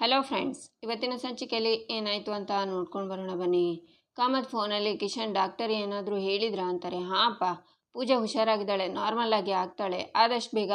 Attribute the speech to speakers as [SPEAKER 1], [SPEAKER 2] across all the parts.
[SPEAKER 1] Hello friends ಇವತ್ತಿನ ಸಂಚಿಕೆಯಲ್ಲಿ ಏನಾಯಿತು ಅಂತ ನೋಡ್ಕೊಂಡು ಬರೋಣ ಬನ್ನಿ. ಕಾಮತ್ ಫೋನಲ್ಲಿ ಕಿಶನ್ ಡಾಕ್ಟರ್ ಏನಾದರೂ ಹೇಳಿದ್ರಾ ಅಂತಾರೆ ಹಾಂಪ್ಪ ಪೂಜೆ ಹುಷಾರಾಗಿದ್ದಾಳೆ ನಾರ್ಮಲ್ ಆಗಿ ಆಗ್ತಾಳೆ, ಆದಷ್ಟು ಬೇಗ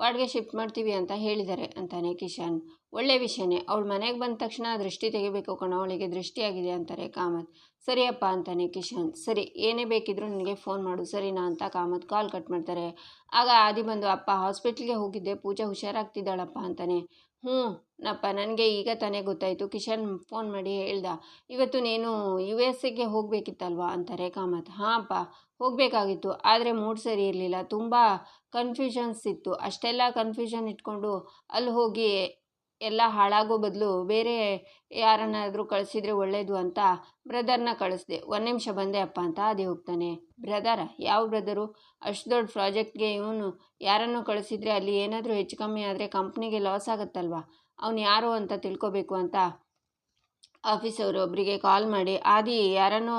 [SPEAKER 1] ವಾರ್ಡ್ಗೆ ಶಿಫ್ಟ್ ಮಾಡ್ತೀವಿ ಅಂತ ಹೇಳಿದ್ದಾರೆ ಅಂತಾನೆ ಕಿಶನ್. ಒಳ್ಳೆ ವಿಷಯನೇ, ಅವಳು ಮನೆಗೆ ಬಂದ ತಕ್ಷಣ ದೃಷ್ಟಿ ತೆಗಿಬೇಕು ಕಣ, ಅವಳಿಗೆ ದೃಷ್ಟಿಯಾಗಿದೆ ಅಂತಾರೆ ಕಾಮತ್. ಸರಿಯಪ್ಪ ಅಂತಾನೆ ಕಿಶನ್. ಸರಿ, ಏನೇ ಬೇಕಿದ್ರೂ ನನಗೆ ಫೋನ್ ಮಾಡು, ಸರಿನಾ ಅಂತ ಕಾಮತ್ ಕಾಲ್ ಕಟ್ ಮಾಡ್ತಾರೆ. ಆಗ ಆದಿ ಬಂದು, ಅಪ್ಪ ಹಾಸ್ಪಿಟ್ಲಿಗೆ ಹೋಗಿದ್ದೆ, ಪೂಜಾ ಹುಷಾರಾಗ್ತಿದ್ದಾಳಪ್ಪ, ಅಂತಾನೆ. ಹ್ಞೂ, ನಪ್ಪ, ನನಗೆ ಈಗ ತಾನೇ ಗೊತ್ತಾಯಿತು. ಕಿಶನ್ ಫೋನ್ ಮಾಡಿ ಹೇಳ್ದ, ಇವತ್ತು ನೀನು ಯು ಎಸ್ ಎಗೆ ಹೋಗಬೇಕಿತ್ತಲ್ವಾ? ಅಂತಾರೆ ಕಾಮತ್. ಹಾಂಪ್ಪ ಹೋಗಬೇಕಾಗಿತ್ತು. ಆದರೆ ಮೂಡ್ ಸರಿ ಇರಲಿಲ್ಲ. ತುಂಬ ಕನ್ಫ್ಯೂಷನ್ಸ್ ಇತ್ತು. ಅಷ್ಟೆಲ್ಲ ಕನ್ಫ್ಯೂಷನ್ ಇಟ್ಕೊಂಡು ಅಲ್ಲಿ ಹೋಗಿ ಎಲ್ಲ ಹಾಳಾಗೋ ಬದಲು ಬೇರೆ ಯಾರನ್ನಾದರೂ ಕಳಿಸಿದ್ರೆ ಒಳ್ಳೆಯದು ಅಂತ ಬ್ರದರ್ನ ಕಳಿಸ್ದೆ. ಒಂದು ನಿಮಿಷ ಬಂದೆ ಅಪ್ಪ ಅಂತ ಅದೇ ಹೋಗ್ತಾನೆ. ಬ್ರದರ, ಯಾವ ಬ್ರದರು? ಅಷ್ಟು ದೊಡ್ಡ ಪ್ರಾಜೆಕ್ಟ್ಗೆ ಇವನು ಯಾರನ್ನು ಕಳಿಸಿದ್ರೆ ಅಲ್ಲಿ ಏನಾದರೂ ಹೆಚ್ಚು ಕಮ್ಮಿ ಆದರೆ ಕಂಪ್ನಿಗೆ ಲಾಸ್ ಆಗುತ್ತಲ್ವಾ? ಅವನು ಯಾರು ಅಂತ ತಿಳ್ಕೊಬೇಕು ಅಂತ ಆಫೀಸವರು ಒಬ್ಬರಿಗೆ ಕಾಲ್ ಮಾಡಿ, ಆದಿ, ಯಾರನ್ನೋ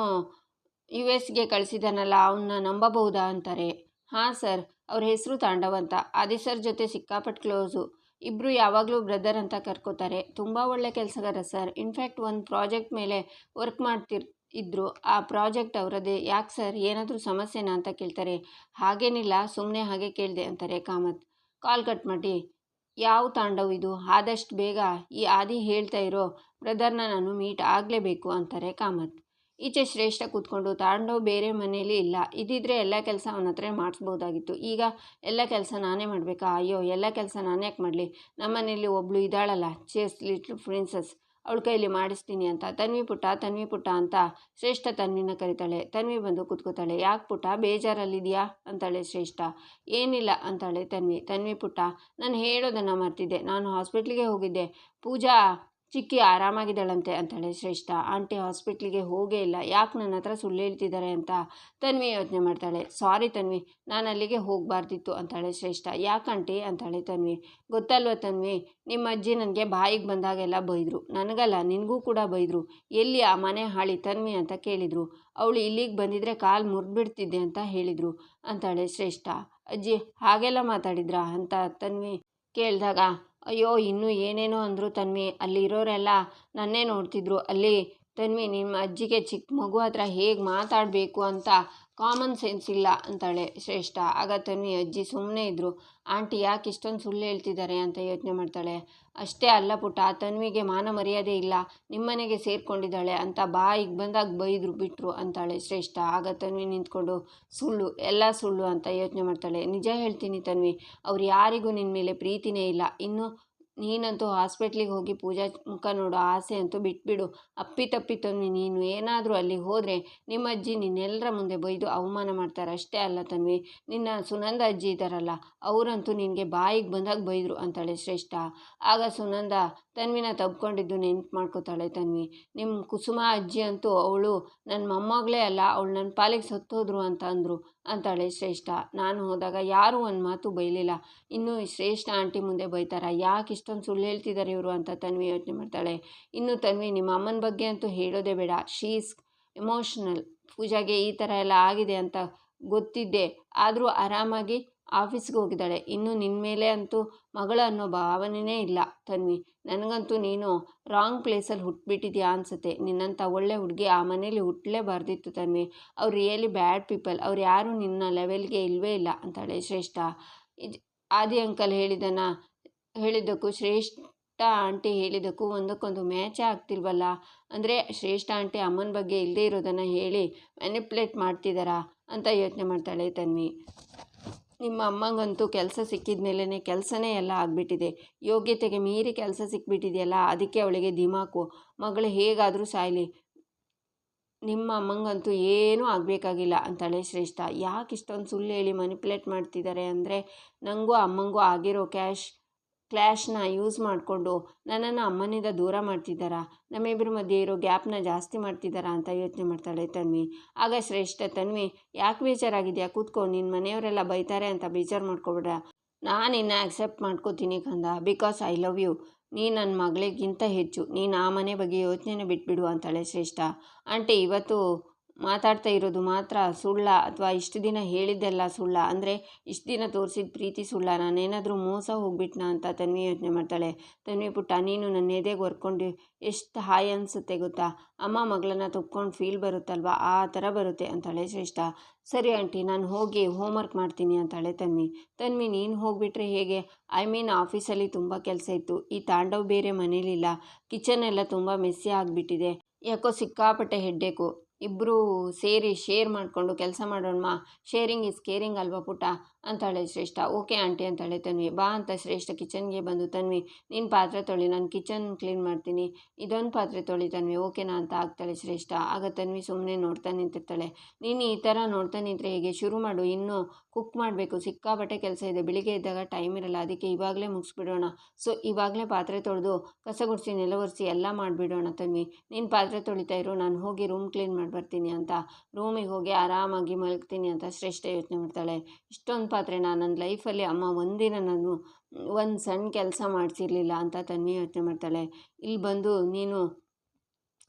[SPEAKER 1] ಯು ಎಸ್ಗೆ ಕಳಿಸಿದಾನಲ್ಲ ಅವನ್ನ ನಂಬಬಹುದಾ? ಅಂತಾರೆ. ಹಾಂ ಸರ್, ಅವ್ರ ಹೆಸರು ತಾಂಡವ್ ಅಂತ. ಆದಿ ಸರ್ ಜೊತೆ ಸಿಕ್ಕಾಪಟ್ಟು ಕ್ಲೋಸು. ಇಬ್ಬರು ಯಾವಾಗಲೂ ಬ್ರದರ್ ಅಂತ ಕರ್ಕೋತಾರೆ. ತುಂಬ ಒಳ್ಳೆ ಕೆಲಸಗಾರ ಸರ್. ಇನ್ಫ್ಯಾಕ್ಟ್ ಒಂದು ಪ್ರಾಜೆಕ್ಟ್ ಮೇಲೆ ವರ್ಕ್ ಮಾಡ್ತಿರ್ ಇದ್ದರು ಆ ಪ್ರಾಜೆಕ್ಟ್ ಅವರದೇ ಯಾಕೆ ಸರ್? ಏನಾದರೂ ಸಮಸ್ಯೆನಾ ಅಂತ ಕೇಳ್ತಾರೆ. ಹಾಗೇನಿಲ್ಲ ಸುಮ್ಮನೆ ಹಾಗೆ ಕೇಳಿದೆ ಅಂತಾರೆ ಕಾಮತ್. ಕಾಲ್ ಕಟ್ ಮಾಡಿ, ಯಾವ ತಾಂಡವ ಇದು? ಆದಷ್ಟು ಬೇಗ ಈ ಆದಿ ಹೇಳ್ತಾ ಇರೋ ಬ್ರದರ್ನ ನಾನು ಮೀಟ್ ಆಗಲೇಬೇಕು ಅಂತಾರೆ ಕಾಮತ್. ಈಚೆ ಶ್ರೇಷ್ಠ ಕೂತ್ಕೊಂಡು ತಾಂಡೋ ಬೇರೆ ಮನೇಲಿ ಇಲ್ಲ. ಇದ್ದಿದ್ರೆ ಎಲ್ಲ ಕೆಲಸ ಅವನ ಹತ್ರ ಮಾಡಿಸ್ಬೋದಾಗಿತ್ತು. ಈಗ ಎಲ್ಲ ಕೆಲಸ ನಾನೇ ಮಾಡಬೇಕಾ? ಅಯ್ಯೋ, ಎಲ್ಲ ಕೆಲಸ ನಾನು ಯಾಕೆ ಮಾಡಲಿ? ನಮ್ಮನೇಲಿ ಒಬ್ಳು ಇದ್ದಾಳಲ್ಲ ಚೇಸ್ ಲಿಟ್ಲ್ ಪ್ರಿನ್ಸಸ್. ಅವಳ ಕೈಲಿ ಮಾಡಿಸ್ತೀನಿ ಅಂತ. ತನ್ವಿ ಪುಟ್ಟ ತನ್ವಿ ಪುಟ್ಟ ಅಂತ ಶ್ರೇಷ್ಠ ತನ್ವಿನ ಕರಿತಾಳೆ. ತನ್ವಿ ಬಂದು ಕೂತ್ಕೋತಾಳೆ. ಯಾಕೆ ಪುಟ್ಟ? ಬೇಜಾರಲ್ಲಿದೆಯಾ? ಅಂತಾಳೆ ಶ್ರೇಷ್ಠ. ಏನಿಲ್ಲ, ಅಂತಾಳೆ ತನ್ವಿ. ತನ್ವಿ ಪುಟ್ಟ, ನಾನು ಹೇಳೋದನ್ನು ಮರ್ತಿದ್ದೆ. ನಾನು ಹಾಸ್ಪಿಟ್ಲಿಗೆ ಹೋಗಿದ್ದೆ. ಪೂಜಾ ಚಿಕ್ಕಿ ಆರಾಮಾಗಿದ್ದಾಳಂತೆ ಅಂತಾಳೆ ಶ್ರೇಷ್ಠ. ಆಂಟಿ ಹಾಸ್ಪಿಟ್ಲಿಗೆ ಹೋಗೇ ಇಲ್ಲ. ಯಾಕೆ ನನ್ನ ಹತ್ರ ಸುಳ್ಳು ಹೇಳ್ತಿದ್ದಾರೆ ಅಂತ ತನ್ವಿ ಯೋಚನೆ ಮಾಡ್ತಾಳೆ. ಸಾರಿ ತನ್ವಿ, ನಾನು ಅಲ್ಲಿಗೆ ಹೋಗಬಾರ್ದಿತ್ತು ಅಂತಾಳೆ ಶ್ರೇಷ್ಠ. ಯಾಕಂಟಿ ಅಂತಾಳೆ ತನ್ವಿ. ಗೊತ್ತಲ್ವ ತನ್ವಿ, ನಿಮ್ಮ ಅಜ್ಜಿ ನನಗೆ ಬಾಯಿಗೆ ಬಂದಾಗೆಲ್ಲ ಬೈದರು. ನನಗಲ್ಲ, ನಿನಗೂ ಕೂಡ ಬೈದರು. ಎಲ್ಲಿ ಆ ಮನೆ ಹಾಳಿ ತನ್ವಿ ಅಂತ ಕೇಳಿದರು. ಅವಳು ಇಲ್ಲಿಗೆ ಬಂದಿದ್ರೆ ಕಾಲು ಮುರಿದ್ಬಿಡ್ತಿದ್ದೆ ಅಂತ ಹೇಳಿದರು ಅಂತಾಳೆ ಶ್ರೇಷ್ಠ. ಅಜ್ಜಿ, ಹಾಗೆಲ್ಲ ಮಾತಾಡಿದ್ರಾ? ಅಂತ ತನ್ವಿ ಕೇಳಿದಾಗ ಅಯ್ಯೋ, ಇನ್ನೂ ಏನೇನೋ ಅಂದರು ತನ್ವಿ. ಅಲ್ಲಿರೋರೆಲ್ಲ ನನ್ನೇ ನೋಡ್ತಿದ್ರು. ಅಲ್ಲಿ, ತನ್ವಿ, ನಿಮ್ಮ ಅಜ್ಜಿಗೆ ಚಿಕ್ಕ ಮಗು ಹತ್ರ ಹೇಗೆ ಮಾತಾಡಬೇಕು ಅಂತ ಕಾಮನ್ ಸೆನ್ಸ್ ಇಲ್ಲ ಅಂತಾಳೆ ಶ್ರೇಷ್ಠ. ಆಗ ತನ್ವಿ ಅಜ್ಜಿ ಸುಮ್ಮನೆ ಇದ್ದರು ಆಂಟಿ ಯಾಕೆ ಇಷ್ಟೊಂದು ಸುಳ್ಳು ಹೇಳ್ತಿದ್ದಾರೆ ಅಂತ ಯೋಚನೆ ಮಾಡ್ತಾಳೆ. ಅಷ್ಟೇ ಅಲ್ಲ ಪುಟ್ಟ, ತನ್ವಿಗೆ ಮಾನ ಮರ್ಯಾದೆ ಇಲ್ಲ. ನಿಮ್ಮನೆಗೆ ಸೇರ್ಕೊಂಡಿದ್ದಾಳೆ ಅಂತ ಬಾಯಿಗೆ ಬಂದಾಗ ಬೈದ್ರು ಬಿಟ್ಟರು ಅಂತಾಳೆ ಶ್ರೇಷ್ಠ. ಆಗ ತನ್ವಿ ನಿಂತ್ಕೊಂಡು, ಸುಳ್ಳು, ಎಲ್ಲ ಸುಳ್ಳು ಅಂತ ಯೋಚನೆ ಮಾಡ್ತಾಳೆ. ನಿಜ ಹೇಳ್ತೀನಿ ತನ್ವಿ, ಅವ್ರು ಯಾರಿಗೂ ನಿನ್ನ ಮೇಲೆ ಪ್ರೀತಿನೇ ಇಲ್ಲ. ಇನ್ನು ನೀನಂತೂ ಹಾಸ್ಪಿಟ್ಲಿಗೆ ಹೋಗಿ ಪೂಜಾ ಮುಖ ನೋಡೋ ಆಸೆ ಅಂತೂ ಬಿಟ್ಬಿಡು. ಅಪ್ಪಿ ತಪ್ಪಿ ತನ್ವಿ ನೀನು ಏನಾದರೂ ಅಲ್ಲಿಗೆ ಹೋದರೆ ನಿಮ್ಮ ಅಜ್ಜಿ ನಿನ್ನೆಲ್ಲರ ಮುಂದೆ ಬೈದು ಅವಮಾನ ಮಾಡ್ತಾರೆ. ಅಷ್ಟೇ ಅಲ್ಲ ತನ್ವಿ, ನಿನ್ನ ಸುನಂದ ಅಜ್ಜಿ ಇದ್ದಾರಲ್ಲ, ಅವರಂತೂ ನಿನಗೆ ಬಾಯಿಗೆ ಬಂದಾಗ ಬೈದರು ಅಂತಾಳೆ ಶ್ರೇಷ್ಠ. ಆಗ ಸುನಂದ ತನ್ವಿನ ತಬ್ಕೊಂಡಿದ್ದು ನೆನ್ಪು ಮಾಡ್ಕೋತಾಳೆ ತನ್ವಿ. ನಿಮ್ಮ ಕುಸುಮ ಅಜ್ಜಿ ಅಂತೂ ಅವಳು ನನ್ನ ಮೊಮ್ಮಗಳೇ ಅಲ್ಲ, ಅವಳು ನನ್ನ ಪಾಲಿಗೆ ಸತ್ತೋದ್ರು ಅಂತ ಅಂದರು ಅಂತಾಳೆ ಶ್ರೇಷ್ಠ. ನಾನು ಹೋದಾಗ ಯಾರೂ ಒಂದು ಮಾತು ಬೈಲಿಲ್ಲ. ಇನ್ನೂ ಶ್ರೇಷ್ಠ ಆಂಟಿ ಮುಂದೆ ಬೈತಾರ. ಯಾಕೆ ಇಷ್ಟೊಂದು ಸುಳ್ಳು ಹೇಳ್ತಿದ್ದಾರೆ ಇವರು ಅಂತ ತನ್ವಿ ಯೋಚನೆ ಮಾಡ್ತಾಳೆ. ಇನ್ನು ತನ್ವಿ, ನಿಮ್ಮ ಅಮ್ಮನ ಬಗ್ಗೆ ಅಂತೂ ಹೇಳೋದೇ ಬೇಡ. ಶೀಸ್ ಎಮೋಷ್ನಲ್ ಪೂಜಾಗೆ ಈ ಥರ ಎಲ್ಲ ಆಗಿದೆ ಅಂತ ಗೊತ್ತಿದ್ದೆ. ಆದರೂ ಆರಾಮಾಗಿ ಆಫೀಸ್ಗೆ ಹೋಗಿದ್ದಾಳೆ. ಇನ್ನು ನಿನ್ನ ಮೇಲೆ ಅಂತೂ ಮಗಳ ಅನ್ನೋ ಭಾವನೆಯೇ ಇಲ್ಲ ತನ್ವಿ. ನನಗಂತೂ ನೀನು ರಾಂಗ್ ಪ್ಲೇಸಲ್ಲಿ ಹುಟ್ಟುಬಿಟ್ಟಿದ್ಯಾ ಅನಿಸುತ್ತೆ. ನಿನ್ನಂಥ ಒಳ್ಳೆ ಹುಡುಗಿ ಆ ಮನೇಲಿ ಹುಟ್ಟಲೇಬಾರ್ದಿತ್ತು ತನ್ವಿ. ಅವ್ರು ರಿಯಲಿ ಬ್ಯಾಡ್ ಪೀಪಲ್ ಅವ್ರು ಯಾರೂ ನಿನ್ನ ಲೆವೆಲ್ಗೆ ಇಲ್ಲವೇ ಇಲ್ಲ ಅಂತಾಳೆ ಶ್ರೇಷ್ಠ. ಇದು ಆದಿ ಅಂಕಲ್ ಹೇಳಿದನ ಹೇಳಿದ್ದಕ್ಕೂ ಶ್ರೇಷ್ಠ ಆಂಟಿ ಹೇಳಿದ್ದಕ್ಕೂ ಒಂದಕ್ಕೊಂದು ಮ್ಯಾಚೇ ಆಗ್ತಿಲ್ವಲ್ಲ? ಅಂದರೆ ಶ್ರೇಷ್ಠ ಆಂಟಿ ಅಮ್ಮನ ಬಗ್ಗೆ ಇಲ್ಲದೇ ಇರೋದನ್ನು ಹೇಳಿ ಮ್ಯಾನಿಪ್ಯುಲೇಟ್ ಮಾಡ್ತಿದ್ದಾರಾ ಅಂತ ಯೋಚನೆ ಮಾಡ್ತಾಳೆ ತನ್ವಿ. ನಿಮ್ಮ ಅಮ್ಮಂಗಂತೂ ಕೆಲಸ ಸಿಕ್ಕಿದ ಮೇಲೇ ಕೆಲಸನೇ ಎಲ್ಲ ಆಗಿಬಿಟ್ಟಿದೆ. ಯೋಗ್ಯತೆಗೆ ಮೀರಿ ಕೆಲಸ ಸಿಕ್ಬಿಟ್ಟಿದೆಯಲ್ಲ, ಅದಕ್ಕೆ ಅವಳಿಗೆ ದಿಮಾಕು. ಮಗಳು ಹೇಗಾದರೂ ಸಾಯಲಿ. ನಿಮ್ಮ ಅಮ್ಮಂಗಂತೂ ಏನೂ ಆಗಬೇಕಾಗಿಲ್ಲ ಅಂತಾಳೆ ಶ್ರೇಷ್ಠ. ಯಾಕೆ ಇಷ್ಟೊಂದು ಸುಳ್ಳು ಹೇಳಿ ಮನಿಪ್ಯುಲೇಟ್ ಮಾಡ್ತಿದ್ದಾರೆ ಅಂದರೆ ನನಗೂ ಅಮ್ಮಂಗೂ ಆಗಿರೋ ಕ್ಯಾಶ್ ಕ್ಲ್ಯಾಶ್ನ ಯೂಸ್ ಮಾಡಿಕೊಂಡು ನನ್ನನ್ನು ಅಮ್ಮನಿಂದ ದೂರ ಮಾಡ್ತಿದ್ದಾರಾ? ನಮ್ಮಿಬ್ಬರ ಮಧ್ಯೆ ಇರೋ ಗ್ಯಾಪ್ನ ಜಾಸ್ತಿ ಮಾಡ್ತಿದ್ದಾರಾ ಅಂತ ಯೋಚನೆ ಮಾಡ್ತಾಳೆ ತನ್ವಿ. ಆಗ ಶ್ರೇಷ್ಠ, ತನ್ವಿ, ಯಾಕೆ ಬೇಜಾರಾಗಿದೆಯಾ? ಕೂತ್ಕೋ ನಿನ್ನ ಮನೆಯವರೆಲ್ಲ ಬೈತಾರೆ ಅಂತ ಬೇಜಾರು ಮಾಡ್ಕೊಬೇಡ. ನಾನು ಇನ್ನು ಆಕ್ಸೆಪ್ಟ್ ಮಾಡ್ಕೋತೀನಿ ಕಂದ ಬಿಕಾಸ್ ಐ ಲವ್ ಯು ನೀ ನನ್ನ ಮಗಳಿಗಿಂತ ಹೆಚ್ಚು. ನೀನು ಆ ಮನೆ ಬಗ್ಗೆ ಯೋಚನೆ ಬಿಟ್ಬಿಡು ಅಂತಾಳೆ ಶ್ರೇಷ್ಠ. ಆಂಟಿ, ಇವತ್ತು ಮಾತಾಡ್ತಾ ಇರೋದು ಮಾತ್ರ ಸುಳ್ಳ ಅಥವಾ ಇಷ್ಟು ದಿನ ಹೇಳಿದ್ದೆಲ್ಲ ಸುಳ್ಳ? ಅಂದರೆ ಇಷ್ಟು ದಿನ ತೋರಿಸಿದ ಪ್ರೀತಿ ಸುಳ್ಳ. ನಾನೇನಾದರೂ ಮೋಸ ಹೋಗ್ಬಿಟ್ನಾ ಅಂತ ತನ್ವಿ ಯೋಚನೆ ಮಾಡ್ತಾಳೆ. ತನ್ವಿ ಪುಟ್ಟ, ನೀನು ನನ್ನ ಎದೆಗೆ ಹೊರ್ಕೊಂಡು ಎಷ್ಟು ಹಾಯ್ ಅನಿಸುತ್ತೆ ಗೊತ್ತಾ? ಅಮ್ಮ ಮಗಳನ್ನ ತಪ್ಕೊಂಡು ಫೀಲ್ ಬರುತ್ತಲ್ವಾ? ಆ ಥರ ಬರುತ್ತೆ ಅಂತಾಳೆ ಶ್ರೇಷ್ಠ. ಸರಿ ಆಂಟಿ, ನಾನು ಹೋಗಿ ಹೋಮ್ವರ್ಕ್ ಮಾಡ್ತೀನಿ ಅಂತಾಳೆ ತನ್ವಿ. ತನ್ವಿ, ನೀನು ಹೋಗಿಬಿಟ್ರೆ ಹೇಗೆ? ಐ ಮೀನ್ ಆಫೀಸಲ್ಲಿ ತುಂಬ ಕೆಲಸ ಇತ್ತು. ಈ ತಾಂಡವ್ ಬೇರೆ ಮನೇಲಿಲ್ಲ. ಕಿಚನ್ ಎಲ್ಲ ತುಂಬ ಮೆಸ್ಸಿ ಆಗಿಬಿಟ್ಟಿದೆ. ಯಾಕೋ ಸಿಕ್ಕಾಪಟ್ಟೆ ಹೆಡ್ಡೇಕು ಇಬ್ಬರು ಸೇರಿ ಶೇರ್ ಮಾಡಿಕೊಂಡು ಕೆಲಸ ಮಾಡೋಣ ಶೇರಿಂಗ್ ಇಸ್ ಕೇರಿಂಗ್ ಅಲ್ವಾ ಪುಟ್ಟ ಅಂತಾಳೆ ಶ್ರೇಷ್ಠ. ಓಕೆ ಆಂಟಿ ಅಂತಾಳೆ ತನ್ವಿ. ಬಾ ಅಂತ ಶ್ರೇಷ್ಠ ಕಿಚನ್ಗೆ ಬಂದು, ತನ್ವಿ, ನೀನು ಪಾತ್ರೆ ತೊಳಿ, ನಾನು ಕಿಚನ್ ಕ್ಲೀನ್ ಮಾಡ್ತೀನಿ. ಇದೊಂದು ಪಾತ್ರೆ ತೊಳಿ ತನ್ವಿ, ಓಕೆನಾ ಅಂತ ಆಗ್ತಾಳೆ ಶ್ರೇಷ್ಠ. ಆಗ ತನ್ವಿ ಸುಮ್ಮನೆ ನೋಡ್ತಾ ನಿಂತಿರ್ತಾಳೆ. ನೀನು ಈ ಥರ ನೋಡ್ತಾ ನಿಂತರೆ ಹೇಗೆ? ಶುರು ಮಾಡು. ಇನ್ನೂ ಕುಕ್ ಮಾಡಬೇಕು. ಸಿಕ್ಕಾಬಟ್ಟೆ ಕೆಲಸ ಇದೆ. ಬೆಳಿಗ್ಗೆ ಇದ್ದಾಗ ಟೈಮ್ ಇರಲ್ಲ. ಅದಕ್ಕೆ ಇವಾಗಲೇ ಮುಗಿಸ್ಬಿಡೋಣ. ಸೊ, ಇವಾಗಲೇ ಪಾತ್ರೆ ತೊಳೆದು ಕಸ ಗುಡಿಸಿ, ನೆಲ ಒರೆಸಿ ಎಲ್ಲ ಮಾಡಿಬಿಡೋಣ ತನ್ವಿ. ನೀನು ಪಾತ್ರೆ ತೊಳಿತಾ ಇರು. ನಾನು ಹೋಗಿ ರೂಮ್ ಕ್ಲೀನ್ ಮಾಡಿ ಬರ್ತೀನಿ ಅಂತ. ರೂಮಿಗೆ ಹೋಗಿ ಆರಾಮಾಗಿ ಮಲಗ್ತೀನಿ ಅಂತ ಶ್ರೇಷ್ಠ ಯೋಚನೆ ಮಾಡ್ತಾಳೆ. ಇಷ್ಟೊಂದು ಪಾತ್ರೆನ ನನ್ನ ಲೈಫಲ್ಲಿ ಅಮ್ಮ ಒಂದಿನ ನಾನು ಒಂದು ಸಣ್ಣ ಕೆಲಸ ಮಾಡಿಸಿರ್ಲಿಲ್ಲ ಅಂತ ತನ್ವಿ ಯೋಚನೆ ಮಾಡ್ತಾಳೆ. ಇಲ್ಲಿ ಬಂದು ನೀನು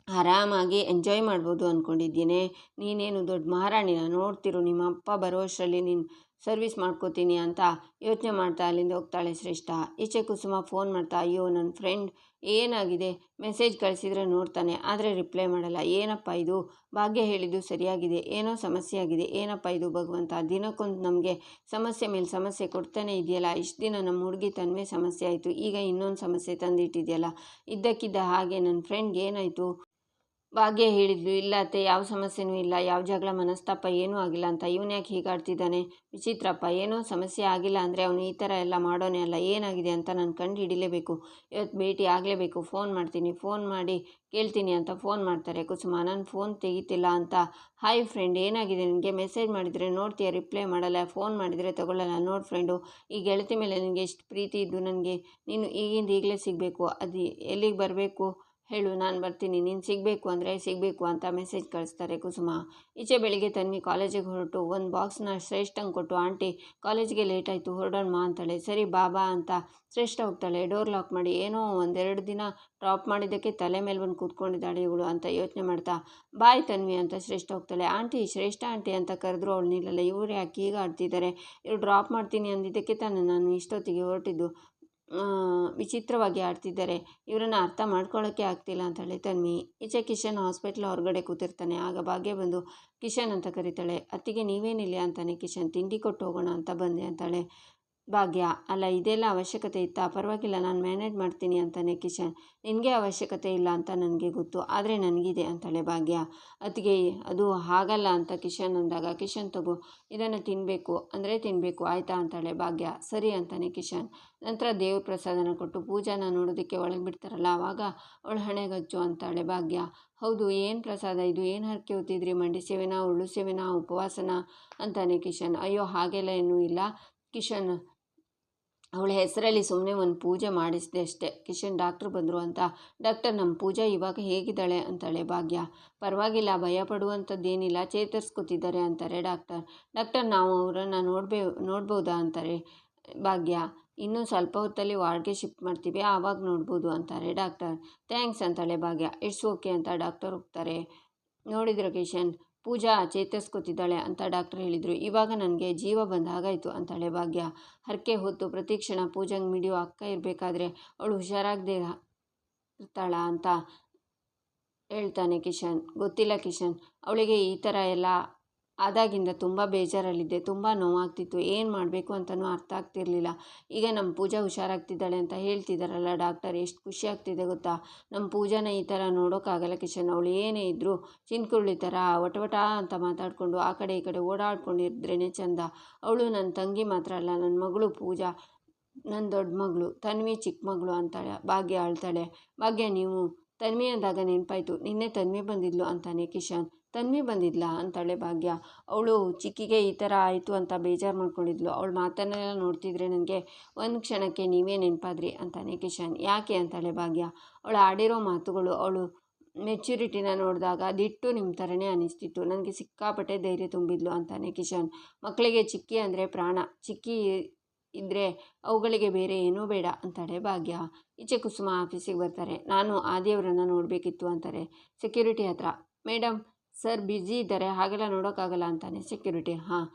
[SPEAKER 1] ಆರಾಮಾಗಿ ಎಂಜಾಯ್ ಮಾಡ್ಬೋದು ಅಂದ್ಕೊಂಡಿದ್ದೀನಿ ನೀನೇನು ದೊಡ್ಡ ಮಹಾರಾಣಿನ ನೋಡ್ತಿರು ನಿಮ್ಮ ಅಪ್ಪ ಬರೋಷ್ಟರಲ್ಲಿ ನೀನು ಸರ್ವಿಸ್ ಮಾಡ್ಕೋತೀನಿ ಅಂತ ಯೋಚನೆ ಮಾಡ್ತಾ ಅಲ್ಲಿಂದ ಹೋಗ್ತಾಳೆ ಶ್ರೇಷ್ಠ. ಈಚೆ ಕುಸುಮ ಫೋನ್ ಮಾಡ್ತಾ, ಅಯ್ಯೋ ನನ್ನ ಫ್ರೆಂಡ್ ಏನಾಗಿದೆ? ಮೆಸೇಜ್ ಕಳಿಸಿದ್ರೆ ನೋಡ್ತಾನೆ, ಆದರೆ ರಿಪ್ಲೈ ಮಾಡಲ್ಲ. ಏನಪ್ಪ ಇದು? ಭಾಗ್ಯ ಹೇಳಿದ್ದು ಸರಿಯಾಗಿದೆ. ಏನೋ ಸಮಸ್ಯೆ ಆಗಿದೆ. ಏನಪ್ಪ ಇದು ಭಗವಂತ? ದಿನಕ್ಕೊಂದು ನಮಗೆ ಸಮಸ್ಯೆ ಮೇಲೆ ಸಮಸ್ಯೆ ಕೊಡ್ತಾನೆ ಇದೆಯಲ್ಲ? ಇಷ್ಟು ದಿನ ನಮ್ಮ ಹುಡುಗಿ ತನ್ನೇ ಸಮಸ್ಯೆ ಆಯಿತು. ಈಗ ಇನ್ನೊಂದು ಸಮಸ್ಯೆ ತಂದಿಟ್ಟಿದೆಯಲ್ಲ? ಇದ್ದಕ್ಕಿದ್ದ ಹಾಗೆ ನನ್ನ ಫ್ರೆಂಡ್ಗೆ ಏನಾಯಿತು? ಭಾಗ್ಯ ಹೇಳಿದ್ಲು, ಇಲ್ಲ ಅತ್ತೆ, ಯಾವ ಸಮಸ್ಯೆನೂ ಇಲ್ಲ, ಯಾವ ಜಗಳ ಮನಸ್ತಾಪ ಏನೂ ಆಗಿಲ್ಲ ಅಂತ. ಇವನು ಯಾಕೆ ಹೀಗಾಡ್ತಿದ್ದಾನೆ ವಿಚಿತ್ರಪ್ಪ, ಏನೋ ಸಮಸ್ಯೆ ಆಗಿಲ್ಲ ಅಂದರೆ ಅವನು ಈ ಥರ ಎಲ್ಲ ಮಾಡೋನೇ ಅಲ್ಲ, ಏನಾಗಿದೆ ಅಂತ ನಾನು ಕಂಡು ಹಿಡಿಲೇಬೇಕು. ಇವತ್ತು ಭೇಟಿ ಆಗಲೇಬೇಕು, ಫೋನ್ ಮಾಡ್ತೀನಿ, ಫೋನ್ ಮಾಡಿ ಕೇಳ್ತೀನಿ ಅಂತ ಫೋನ್ ಮಾಡ್ತಾರೆ. ಕುಸುಮ, ನಾನು ಫೋನ್ ತೆಗಿತಿಲ್ಲ ಅಂತ. ಹಾಯ್ ಫ್ರೆಂಡ್, ಏನಾಗಿದೆ? ನಿನಗೆ ಮೆಸೇಜ್ ಮಾಡಿದರೆ ನೋಡ್ತೀಯ, ರಿಪ್ಲೈ ಮಾಡಲ್ಲ, ಫೋನ್ ಮಾಡಿದರೆ ತಗೊಳ್ಳಲ್ಲ, ನೋಡಿ ಫ್ರೆಂಡು. ಈ ಗೆಳತಿ ಮೇಲೆ ನಿನಗೆ ಎಷ್ಟು ಪ್ರೀತಿ ಇದ್ದು ನನಗೆ, ನೀನು ಈಗಿಂದ ಈಗಲೇ ಸಿಗಬೇಕು. ಅದು ಎಲ್ಲಿಗೆ ಬರಬೇಕು? ಹೇಳು, ನಾನು ಬರ್ತೀನಿ. ನೀನು ಸಿಗಬೇಕು ಅಂದರೆ ಸಿಗಬೇಕು ಅಂತ ಮೆಸೇಜ್ ಕಳಿಸ್ತಾರೆ ಕುಸುಮ. ಈಚೆ ಬೆಳಿಗ್ಗೆ ತನ್ವಿ ಕಾಲೇಜಿಗೆ ಹೊರಟು. ಒಂದು ಬಾಕ್ಸ್ನ ಶ್ರೇಷ್ಠಂಗೆ ಕೊಟ್ಟು, ಆಂಟಿ ಕಾಲೇಜಿಗೆ ಲೇಟ್ ಆಯಿತು ಹೊರಡೋಣ ಅಂತಾಳೆ. ಸರಿ ಬಾಬಾ ಅಂತ ಶ್ರೇಷ್ಠ ಹೋಗ್ತಾಳೆ. ಡೋರ್ ಲಾಕ್ ಮಾಡಿ, ಏನೋ ಒಂದೆರಡು ದಿನ ಡ್ರಾಪ್ ಮಾಡಿದ್ದಕ್ಕೆ ತಲೆ ಮೇಲೆ ಬಂದು ಕೂತ್ಕೊಂಡಿದ್ದಾಳೆ ಇವಳು ಅಂತ ಯೋಚನೆ ಮಾಡ್ತಾ ಬಾಯ್ ತನ್ವಿ ಅಂತ ಶ್ರೇಷ್ಠ ಹೋಗ್ತಾಳೆ. ಆಂಟಿ, ಶ್ರೇಷ್ಠ ಆಂಟಿ ಅಂತ ಕರೆದ್ರು ಅವಳು ನಿಲ್ಲಲ್ಲ. ಇವ್ರು ಯಾಕೆ ಈಗ ಆಡ್ತಿದ್ದಾರೆ ಇವ್ರು ಡ್ರಾಪ್ ಮಾಡ್ತೀನಿ ಅಂದಿದ್ದಕ್ಕೆ ತಾನು ನಾನು ಇಷ್ಟೊತ್ತಿಗೆ ಹೊರಟಿದ್ದು. ವಿಚಿತ್ರವಾಗಿ ಆಡ್ತಿದ್ದಾರೆ. ಇವರನ್ನು ಅರ್ಥ ಮಾಡ್ಕೊಳ್ಳೋಕ್ಕೆ ಆಗ್ತಿಲ್ಲ ಹೇಳಿ ತನ್ವಿ. ಈಚೆ ಕಿಶನ್ ಹಾಸ್ಪಿಟ್ಲ್ ಹೊರಗಡೆ ಕೂತಿರ್ತಾನೆ. ಆಗ ಭಾಗ್ಯ ಬಂದು, ಕಿಶನ್ ಅಂತ ಕರೀತಾಳೆ. ಅತ್ತಿಗೆ ನೀವೇನಿಲ್ಲ ಅಂತಾನೆ. ಕಿಶನ್, ತಿಂಡಿ ಕೊಟ್ಟು ಹೋಗೋಣ ಅಂತ ಬಂದೆ ಅಂತಾಳೆ. ಭಾಗ್ಯ. ಅಲ್ಲ, ಇದೆಲ್ಲ ಅವಶ್ಯಕತೆ ಇತ್ತ? ಪರವಾಗಿಲ್ಲ, ನಾನು ಮ್ಯಾನೇಜ್ ಮಾಡ್ತೀನಿ ಅಂತಾನೆ ಕಿಶನ್. ನಿನಗೆ ಅವಶ್ಯಕತೆ ಇಲ್ಲ ಅಂತ ನನಗೆ ಗೊತ್ತು. ಆದರೆ ನನಗಿದೆ ಅಂತಾಳೆ ಭಾಗ್ಯ. ಅದಕ್ಕೆ ಅದು ಹಾಗಲ್ಲ ಅಂತ ಕಿಶನ್ ಅಂದಾಗ, ಕಿಶನ್ ತಗೋ, ಇದನ್ನು ತಿನ್ನಬೇಕು ಅಂದರೆ ತಿನ್ನಬೇಕು ಆಯಿತಾ ಅಂತಾಳೆ ಭಾಗ್ಯ. ಸರಿ ಅಂತಾನೆ ಕಿಶನ್. ನಂತರ ದೇವ್ರ ಪ್ರಸಾದನ ಕೊಟ್ಟು ಪೂಜಾನ ನೋಡೋದಕ್ಕೆ ಒಳಗೆ ಬಿಡ್ತಾರಲ್ಲ ಆವಾಗ ಅವಳು ಹಣೆಗಚ್ಚು ಅಂತಾಳೆ ಭಾಗ್ಯ. ಹೌದು, ಏನು ಪ್ರಸಾದ ಇದು? ಏನು ಹರಕೆ ಹೊತ್ತಿದ್ರಿ? ಮಂಡಿ ಸೇವೆನಾ ಉರುಳು ಸೇವೆನಾ, ಉಪವಾಸನ? ಅಂತಾನೆ ಕಿಶನ್. ಅಯ್ಯೋ, ಹಾಗೆಲ್ಲ ಏನೂ ಇಲ್ಲ. ಕಿಶನ್ ಅವಳ ಹೆಸರಲ್ಲಿ ಸುಮ್ಮನೆ ಒಂದು ಪೂಜೆ ಮಾಡಿಸಿದೆ ಅಷ್ಟೇ. ಕಿಶನ್ ಡಾಕ್ಟ್ರು ಬಂದರು ಅಂತ, ಡಾಕ್ಟರ್, ನಮ್ಮ ಪೂಜಾ ಇವಾಗ ಹೇಗಿದ್ದಾಳೆ? ಅಂತಾಳೆ, ಭಾಗ್ಯ. ಪರವಾಗಿಲ್ಲ ಭಯ ಪಡುವಂಥದ್ದೇನಿಲ್ಲ ಚೇತರಿಸ್ಕೊತಿದ್ದಾರೆ ಅಂತಾರೆ ಡಾಕ್ಟರ್. ಡಾಕ್ಟರ್, ನಾವು ಅವರನ್ನು ನೋಡ್ಬೇ, ನೋಡ್ಬೋದಾ? ಅಂತಾರೆ, ಭಾಗ್ಯ, ಇನ್ನೂ ಸ್ವಲ್ಪ ಹೊತ್ತಲ್ಲಿ ವಾರ್ಡ್ಗೆ ಶಿಫ್ಟ್ ಮಾಡ್ತೀವಿ, ಆವಾಗ ನೋಡ್ಬೋದು ಅಂತಾರೆ ಡಾಕ್ಟರ್. ಥ್ಯಾಂಕ್ಸ್ ಅಂತಾಳೆ, ಭಾಗ್ಯ. ಇಟ್ಸ್ ಓಕೆ ಅಂತ ಡಾಕ್ಟರ್ ಹೋಗ್ತಾರೆ. ನೋಡಿದ್ರೆ ಕಿಶನ್? ಪೂಜಾ ಚೇತರಿಸ್ಕೊತಿದ್ದಾಳೆ ಅಂತ ಡಾಕ್ಟರ್ ಹೇಳಿದರು. ಇವಾಗ ನನಗೆ ಜೀವ ಬಂದ ಹಾಗಾಯಿತು ಅಂತಾಳೆ ಭಾಗ್ಯ. ಹರಕೆ ಹೊತ್ತು ಪ್ರತಿಕ್ಷಣ ಪೂಜಂಗೆ ಮಿಡಿಯೋ ಅಕ್ಕ ಇರಬೇಕಾದ್ರೆ ಅವಳು ಹುಷಾರಾಗದೆ ಇರ್ತಾಳ ಅಂತ ಹೇಳ್ತಾನೆ ಕಿಶನ್. ಗೊತ್ತಿಲ್ಲ ಕಿಶನ್. ಅವಳಿಗೆ ಈ ಥರ ಎಲ್ಲ ಆದಾಗಿಂದ ತುಂಬ ಬೇಜಾರಲ್ಲಿದ್ದೆ, ತುಂಬ ನೋವಾಗ್ತಿತ್ತು, ಏನು ಮಾಡಬೇಕು ಅಂತಲೂ ಅರ್ಥ ಆಗ್ತಿರಲಿಲ್ಲ. ಈಗ ನಮ್ಮ ಪೂಜಾ ಹುಷಾರಾಗ್ತಿದ್ದಾಳೆ ಅಂತ ಹೇಳ್ತಿದ್ದಾರಲ್ಲ ಡಾಕ್ಟರ್, ಎಷ್ಟು ಖುಷಿ ಆಗ್ತಿದೆ ಗೊತ್ತಾ? ನಮ್ಮ ಪೂಜಾನ ಈ ಥರ ನೋಡೋಕ್ಕಾಗಲ್ಲ ಕಿಶನ್, ಅವಳು ಏನೇ ಇದ್ದರೂ ಚಿನ್ಕುರುಳಿ ಥರ, ವಟವಟ ಅಂತ ಮಾತಾಡಿಕೊಂಡು ಆ ಕಡೆ ಈ ಕಡೆ ಓಡಾಡ್ಕೊಂಡಿದ್ರೇ ಚಂದ. ಅವಳು ನನ್ನ ತಂಗಿ ಮಾತ್ರ ಅಲ್ಲ ನನ್ನ ಮಗಳು ಪೂಜಾ ನನ್ನ ದೊಡ್ಡ ಮಗಳು, ತನ್ವಿ ಚಿಕ್ಕ ಮಗಳು ಅಂತಾಳೆ, ಭಾಗ್ಯ ಅಳ್ತಾಳೆ ಭಾಗ್ಯ, ನೀವು ತನ್ವಿ ಅಂದಾಗ ನೆನಪಾಯ್ತು, ನಿನ್ನೆ ತನ್ವಿ ಬಂದಿದ್ಲು ಅಂತಾನೆ ಕಿಶನ್. ತನ್ವಿ ಬಂದಿದ್ಲ ಅಂತಾಳೆ ಭಾಗ್ಯ. ಅವಳು ಚಿಕ್ಕಿಗೆ ಈ ಥರ ಆಯಿತು ಅಂತ ಬೇಜಾರು ಮಾಡ್ಕೊಂಡಿದ್ಲು. ಅವಳು ಮಾತನ್ನೆಲ್ಲ ನೋಡ್ತಿದ್ರೆ ನನಗೆ ಒಂದು ಕ್ಷಣಕ್ಕೆ ನೀವೇ ನೆನಪಾದ್ರಿ ಅಂತಾನೆ ಕಿಶನ್ ಯಾಕೆ ಅಂತಾಳೆ ಭಾಗ್ಯ. ಅವಳು ಆಡಿರೋ ಮಾತುಗಳು, ಅವಳು ಮೆಚ್ಯೂರಿಟಿನ ನೋಡಿದಾಗ ದಿಟ್ಟು ನಿಮ್ಮ ಥರನೇ ಅನಿಸ್ತಿತ್ತು. ನನಗೆ ಸಿಕ್ಕಾಪಟ್ಟೆ ಧೈರ್ಯ ತುಂಬಿದ್ಲು ಅಂತಾನೆ ಕಿಶನ್ ಮಕ್ಕಳಿಗೆ ಚಿಕ್ಕಿ ಅಂದರೆ ಪ್ರಾಣ. ಚಿಕ್ಕಿ ಇದ್ದರೆ ಅವುಗಳಿಗೆ ಬೇರೆ ಏನೂ ಬೇಡ ಅಂತಾಳೆ ಭಾಗ್ಯ. ಈಚೆ ಕುಸುಮ ಆಫೀಸಿಗೆ ಬರ್ತಾರೆ. ನಾನು ಆದಿಯವರನ್ನು ನೋಡಬೇಕಿತ್ತು ಅಂತಾರೆ. ಸೆಕ್ಯೂರಿಟಿ ಹತ್ರ. ಮೇಡಮ್ ಸರ್, ಬ್ಯುಸಿ ಇದ್ದಾರೆ, ಹಾಗೆಲ್ಲ ನೋಡೋಕ್ಕಾಗಲ್ಲ ಅಂತಾನೆ. ಸೆಕ್ಯೂರಿಟಿ, ಹಾಂ.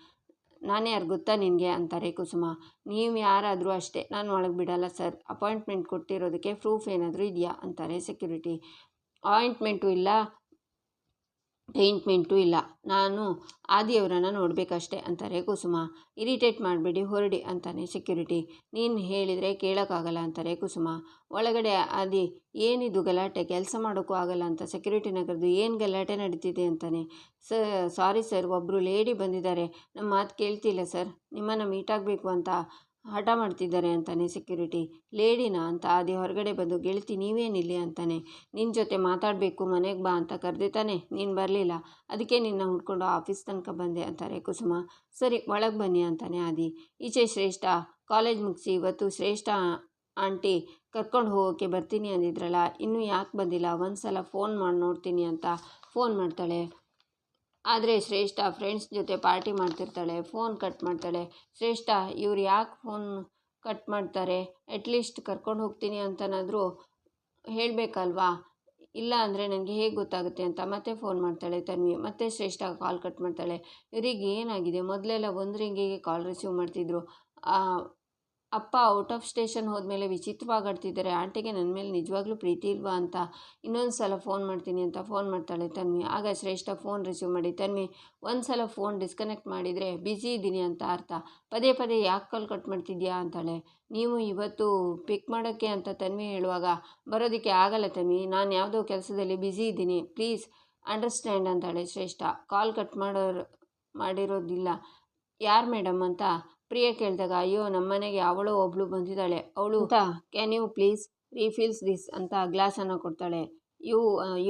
[SPEAKER 1] ನಾನು ಯಾರು ಗೊತ್ತಾ ನಿನಗೆ? ಅಂತಾರೆ ಕುಸುಮ. ನೀವು ಯಾರಾದರೂ ಅಷ್ಟೇ. ನಾನು ಒಳಗೆ ಬಿಡಲ್ಲ ಸರ್. ಅಪಾಯಿಂಟ್ಮೆಂಟ್ ಕೊಟ್ಟಿರೋದಕ್ಕೆ ಪ್ರೂಫ್ ಏನಾದರೂ ಇದೆಯಾ? ಅಂತಾರೆ ಸೆಕ್ಯೂರಿಟಿ. ಅಪಾಯಿಂಟ್ಮೆಂಟು ಇಲ್ಲ. ಪೇಂಟ್ಮೆಂಟು ಇಲ್ಲ. ನಾನು ಆದಿಯವರನ್ನು ನೋಡಬೇಕಷ್ಟೆ ಅಂತಾರೆ, ಕುಸುಮ ಇರಿಟೇಟ್ ಮಾಡಬೇಡಿ, ಹೊರಡಿ ಅಂತಾನೆ ಸೆಕ್ಯೂರಿಟಿ ನೀನು ಹೇಳಿದರೆ ಕೇಳೋಕ್ಕಾಗಲ್ಲ ಅಂತಾರೆ, ಕುಸುಮ, ಒಳಗಡೆ ಆದಿ ಏನಿದು ಗಲಾಟೆ? ಕೆಲಸ ಮಾಡೋಕ್ಕೂ ಆಗಲ್ಲ ಅಂತ ಸೆಕ್ಯೂರಿಟಿ ನಗರದ್ದು ಏನು ಗಲಾಟೆ ನಡೀತಿದೆ ಅಂತಾನೆ. ಸ ಸಾರಿ ಸರ್ ಒಬ್ಬರು ಲೇಡಿ ಬಂದಿದ್ದಾರೆ. ನಮ್ಮ ಮಾತು ಕೇಳ್ತಿಲ್ಲ ಸರ್ ನಿಮ್ಮನ್ನು ಮೀಟ್ ಆಗಬೇಕು ಅಂತ ಹಠ ಮಾಡ್ತಿದ್ದಾರೆ ಅಂತಾನೆ ಸೆಕ್ಯೂರಿಟಿ ಲೇಡಿನಾ ಅಂತ ಆದಿ ಹೊರಗಡೆ ಬಂದು, ಗೆಳತಿ ನೀವೇನಿಲ್ಲಿ ಅಂತಾನೆ. ನಿನ್ನ ಜೊತೆ ಮಾತಾಡಬೇಕು, ಮನೆಗೆ ಬಾ ಅಂತ ಕರೆದೆ ತಾನೆ. ನೀನು ಬರಲಿಲ್ಲ. ಅದಕ್ಕೆ ನಿನ್ನ ಹುಡ್ಕೊಂಡು ಆಫೀಸ್ ತನಕ ಬಂದೆ ಅಂತಾರೆ ಕುಸುಮ. ಸರಿ, ಒಳಗೆ ಬನ್ನಿ ಅಂತಾನೆ ಆದಿ. ಈಚೆ ಶ್ರೇಷ್ಠ ಕಾಲೇಜ್ ಮುಗಿಸಿ ಇವತ್ತು ಶ್ರೇಷ್ಠ ಆಂಟಿ ಕರ್ಕೊಂಡು ಹೋಗೋಕ್ಕೆ ಬರ್ತೀನಿ ಅಂದಿದ್ರಲ್ಲ, ಇನ್ನೂ ಯಾಕೆ ಬಂದಿಲ್ಲ? ಒಂದು ಸಲ ಫೋನ್ ಮಾಡಿ ನೋಡ್ತೀನಿ ಅಂತ ಫೋನ್ ಮಾಡ್ತಾಳೆ. ಆದರೆ ಶ್ರೇಷ್ಠ ಫ್ರೆಂಡ್ಸ್ ಜೊತೆ ಪಾರ್ಟಿ ಮಾಡ್ತಿರ್ತಾಳೆ ಫೋನ್ ಕಟ್ ಮಾಡ್ತಾಳೆ. ಶ್ರೇಷ್ಠ, ಇವ್ರು ಯಾಕೆ ಫೋನ್ ಕಟ್ ಮಾಡ್ತಾರೆ? ಅಟ್ಲೀಸ್ಟ್ ಕರ್ಕೊಂಡು ಹೋಗ್ತೀನಿ ಅಂತನಾದರೂ ಹೇಳಬೇಕಲ್ವಾ? ಇಲ್ಲ ಅಂದರೆ ನನಗೆ ಹೇಗೆ ಗೊತ್ತಾಗುತ್ತೆ ಅಂತ ಮತ್ತೆ ಫೋನ್ ಮಾಡ್ತಾಳೆ ತನ್ವಿ. ಮತ್ತೆ ಶ್ರೇಷ್ಠ ಕಾಲ್ ಕಟ್ ಮಾಡ್ತಾಳೆ. ಇವರಿಗೆ ಏನಾಗಿದೆ? ಮೊದಲೆಲ್ಲ ಒಂದು ರಿಂಗಿಗೆ ಕಾಲ್ ರಿಸೀವ್ ಮಾಡ್ತಿದ್ರು ಅಪ್ಪ ಔಟ್ ಆಫ್ ಸ್ಟೇಷನ್ ಹೋದ್ಮೇಲೆ ವಿಚಿತ್ರವಾಗಿ ಆಡ್ತಿದ್ದಾರೆ. ಆಂಟಿಗೆ ನನ್ನ ಮೇಲೆ ನಿಜವಾಗ್ಲೂ ಪ್ರೀತಿ ಇಲ್ವಾ ಅಂತ. ಇನ್ನೊಂದು ಸಲ ಫೋನ್ ಮಾಡ್ತೀನಿ ಅಂತ ಫೋನ್ ಮಾಡ್ತಾಳೆ ತನ್ವಿ. ಆಗ ಶ್ರೇಷ್ಠ ಫೋನ್ ರಿಸೀವ್ ಮಾಡಿ, ತನ್ವಿ ಒಂದು ಸಲ ಫೋನ್ ಡಿಸ್ಕನೆಕ್ಟ್ ಮಾಡಿದರೆ ಬ್ಯುಸಿ ಇದ್ದೀನಿ ಅಂತ ಅರ್ಥ. ಪದೇ ಪದೇ ಯಾಕೆ ಕಾಲ್ ಕಟ್ ಮಾಡ್ತಿದ್ಯಾ? ಅಂತಾಳೆ. ನೀವು ಇವತ್ತು ಪಿಕ್ ಮಾಡೋಕ್ಕೆ ಅಂತ ತನ್ವಿ ಹೇಳುವಾಗ, ಬರೋದಕ್ಕೆ ಆಗಲ್ಲ ತನ್ವಿ. ನಾನು ಯಾವುದೋ ಕೆಲಸದಲ್ಲಿ ಬ್ಯುಸಿ ಇದ್ದೀನಿ ಪ್ಲೀಸ್ ಅಂಡರ್ಸ್ಟ್ಯಾಂಡ್ ಅಂತಾಳೆ ಶ್ರೇಷ್ಠ. ಕಾಲ್ ಕಟ್ ಮಾಡೋರು, ಮಾಡಿರೋದಿಲ್ಲ. ಯಾರು ಮೇಡಮ್? ಅಂತ ಪ್ರಿಯ ಕೇಳಿದಾಗ ಅಯ್ಯೋ ನಮ್ಮನೆಗೆ ಅವಳು ಒಬ್ಳು ಬಂದಿದ್ದಾಳೆ. ಅವಳು ಅಂತ. Can you please refills this ಅಂತ ಗ್ಲಾಸನ್ನು ಕೊಡ್ತಾಳೆ. ಯು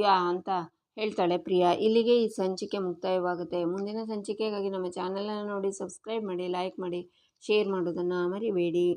[SPEAKER 1] ಯಾ ಅಂತ ಹೇಳ್ತಾಳೆ ಪ್ರಿಯಾ. ಇಲ್ಲಿಗೆ ಈ ಸಂಚಿಕೆ ಮುಕ್ತಾಯವಾಗುತ್ತೆ. ಮುಂದಿನ ಸಂಚಿಕೆಗಾಗಿ ನಮ್ಮ ಚಾನಲನ್ನು ನೋಡಿ ಸಬ್ಸ್ಕ್ರೈಬ್ ಮಾಡಿ ಲೈಕ್ ಮಾಡಿ ಶೇರ್ ಮಾಡೋದನ್ನು ಮರಿಬೇಡಿ.